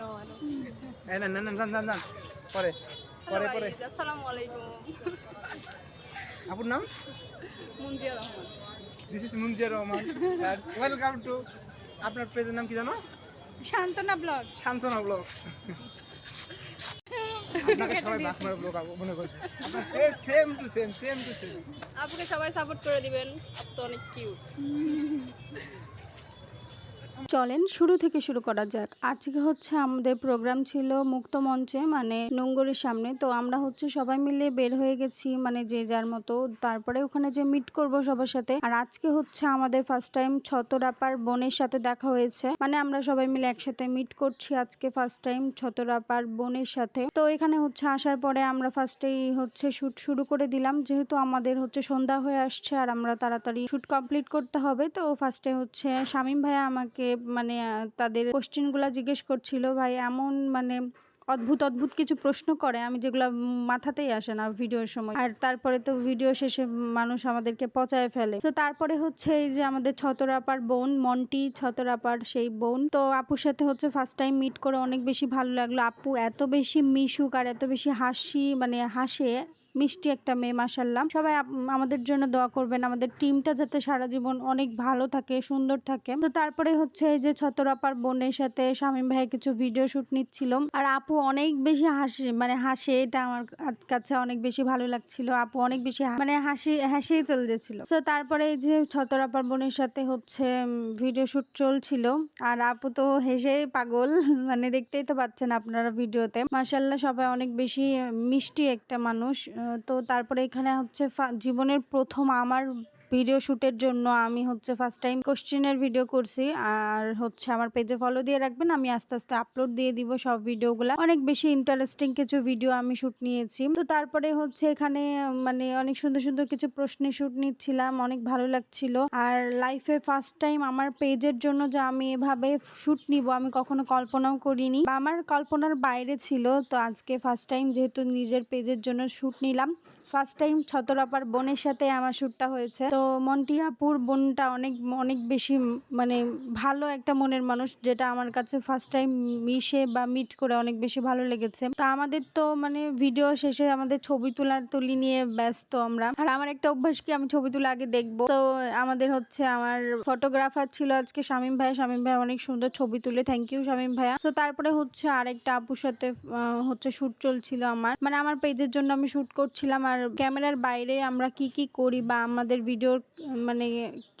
ভালো ভালো। এই না না না যান যান যান। পরে পরে পরে। আসসালামু আলাইকুম। আপুর নাম? Munjiya Rahman. This is Munjiya Rahman. Welcome to আপনার পেজের নাম কি জানো? শান্তনা ব্লগ। শান্তনা ব্লগ। আপনাকে সবাই বাকমার ব্লগ মনে করি। আপনার same to same same to same আপুকে সবাই সাপোর্ট করে দিবেন। আপু তো অনেক কিউট চলেন, শুরু থেকে শুরু করা যাক। আজকে হচ্ছে আমাদের প্রোগ্রাম ছিল মুক্ত মঞ্চে মানে নোংরের সামনে। তো আমরা হচ্ছে সবাই মিলে বের হয়ে গেছি মানে যে যার মতো। তারপরে ওখানে যে মিট করব সবার সাথে। আর আজকে হচ্ছে আমাদের ফার্স্ট টাইম ছতরাপার বোনের সাথে দেখা হয়েছে। মানে আমরা সবাই মিলে একসাথে মিট করছি আজকে ফার্স্ট টাইম ছতরাপার বোনের সাথে। তো এখানে হচ্ছে আসার পরে আমরা ফার্স্টেই হচ্ছে শুট শুরু করে দিলাম। যেহেতু আমাদের হচ্ছে সন্ধ্যা হয়ে আসছে আর আমরা তাড়াতাড়ি শুট কমপ্লিট করতে হবে, তো ফার্স্টে হচ্ছে শামীম ভাইয়া আমাকে মানে তাদের কোশ্চেনগুলো জিজ্ঞেস করছিল, ভাই, এমন মানে অদ্ভুত অদ্ভুত কিছু প্রশ্ন করে, আমি যেগুলো মাথাতেই আসে না ভিডিওর সময়। আর তারপরে তো ভিডিও শেষে মানুষ আমাদেরকে পচায় ফেলে। তো তারপরে হচ্ছে এই যে আমাদের ছতরাপার বোন, মন্টি ছতরাপার সেই বোন, তো আপুর সাথে হচ্ছে ফার্স্ট টাইম মিট করে অনেক বেশি ভালো লাগল। আপু এত বেশি মিশুক আর এত বেশি হাসি মানে হাসে। মিষ্টি একটা মেয়ে মাসাল্লাম সবাই আমাদের জন্য দোয়া করবেন। আমাদের টিমটা যাতে সারা জীবন অনেক ভালো থাকে, সুন্দর থাকে। তো তারপরে হচ্ছে এই যে ছতরাপার বোনের সাথে স্বামী ভাই কিছু ভিডিও শুট নিচ্ছিল আর আপু অনেক বেশি হাসে মানে হাসে, এটা আমার কাছে অনেক বেশি ভালো লাগছিল। আপু অনেক বেশি মানে হাসি, হাসিই চলে যাচ্ছিল। তো তারপরে এই যে ছতরাপার বোনের সাথে হচ্ছে ভিডিও শুট চলছিল। আর আপু তো হেসে পাগল মানে দেখতেই তো পাচ্ছেন আপনারা ভিডিওতে। মাসাল্লাহ সবাই অনেক বেশি, মিষ্টি একটা মানুষ। তো তারপরে এখানে হচ্ছে জীবনের প্রথম আমার ভিডিও শ্যুটের জন্য আমি হচ্ছে ফার্স্ট টাইম কোশ্চেনের ভিডিও করছি। আর হচ্ছে আমার পেজে ফলো দিয়ে রাখবেন, আমি আস্তে আস্তে আপলোড দিয়ে দিব সব ভিডিওগুলো অনেক বেশি ইন্টারেস্টিং কিছু ভিডিও আমি শ্যুট নিয়েছি। তো তারপরে হচ্ছে এখানে মানে অনেক সুন্দর সুন্দর কিছু প্রশ্নের শ্যুট নিচ্ছিলাম, অনেক ভালো লাগছিল। আর লাইফে ফার্স্ট টাইম আমার পেজের জন্য যে আমি এভাবে শ্যুট নিব, আমি কখনো কল্পনাও করিনি। আমার কল্পনার বাইরে ছিল, তো আজকে ফার্স্ট টাইম যেহেতু নিজের পেজের জন্য শ্যুট নিলাম। ফার্স্ট টাইম ছতরাপার বোনের সাথে আমার শ্যুটটা হয়েছে। তো মন্টি আপুর বোনটা অনেক অনেক বেশি মানে ভালো একটা মনের মানুষ, যেটা আমার কাছে ফার্স্ট টাইম মিশে বা মিট করে অনেক বেশি ভালো লেগেছে। তো আমাদের তো মানে ভিডিও শেষে আমাদের ছবি তোলা, তুলি নিয়ে ব্যস্ত আমরা। আর আমার একটা অভ্যাস কি, আমি ছবি তুলে আগে দেখব। তো আমাদের হচ্ছে আমার ফটোগ্রাফার ছিল আজকে শামীম ভাই শামীম ভাই অনেক সুন্দর ছবি তুলে থ্যাংক ইউ শামীম ভাইয়া। তো তারপরে হচ্ছে আরেকটা আপুর সাথে হচ্ছে শুট চলছিল আমার। মানে আমার পেজের জন্য আমি শুট করছিলাম। আর ক্যামেরার বাইরে আমরা কি কি করি বা আমাদের ভিডিওর মানে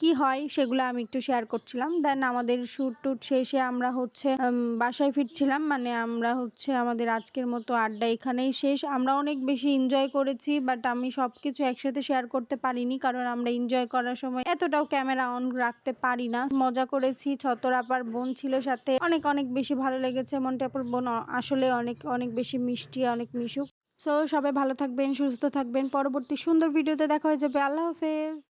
কি হয় সেগুলো আমি একটু শেয়ার করছিলাম। দেন আমাদের শুট টুট শেষে আমরা হচ্ছে বাসায় ফিরছিলাম। মানে আমরা হচ্ছে আমাদের আজকের মতো আড্ডা এখানেই শেষ। আমরা অনেক বেশি এনজয় করেছি বাট আমি সব কিছু একসাথে শেয়ার করতে পারিনি কারণ আমরা এনজয় করার সময় এতটাও ক্যামেরা অন রাখতে পারি না। মজা করেছি ছতরাপার বোন ছিল সাথে। অনেক অনেক বেশি ভালো লেগেছে। মন্টাপুর বোন আসলে অনেক অনেক বেশি মিষ্টি, অনেক মিশুক। সো সবাই ভালো থাকবেন, সুস্থ থাকবেন। পরবর্তী সুন্দর ভিডিওতে দেখা হয়ে যাবে। আল্লাহ হাফেজ।